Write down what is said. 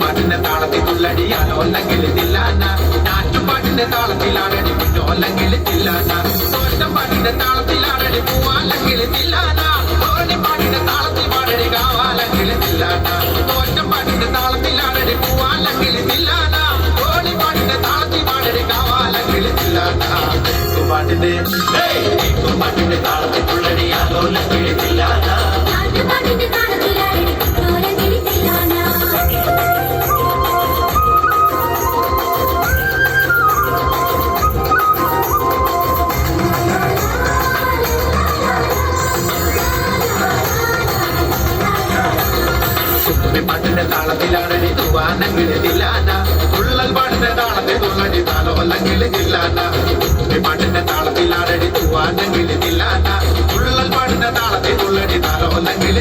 പാട്ടിന്റെ താളത്തിൽ തുള്ളടിയാലോ അല്ലെങ്കിൽ തില്ലാന നാറ്റുപാട്ടിന്റെ താളത്തിലാണടി കുഞ്ഞോല്ലെങ്കിൽ തില്ലാന തോറ്റം പാട്ടിന്റെ താളത്തിലാണടി പാട്ടിന്റെ. പാട്ടിന്റെ താളത്തിൽ നാട്ടുപാട്ടിന്റെ താളത്തിലാടി കുഞ്ഞോലകിളി തില്ലാന പാട്ടിന്റെ താളത്തിലാണടി തൂവാനെങ്കിൽ തില്ലാന തുള്ളൽ പാട്ടിന്റെ താളത്തിൽ തുള്ളടി താലോ അല്ലെങ്കിൽ തില്ലാന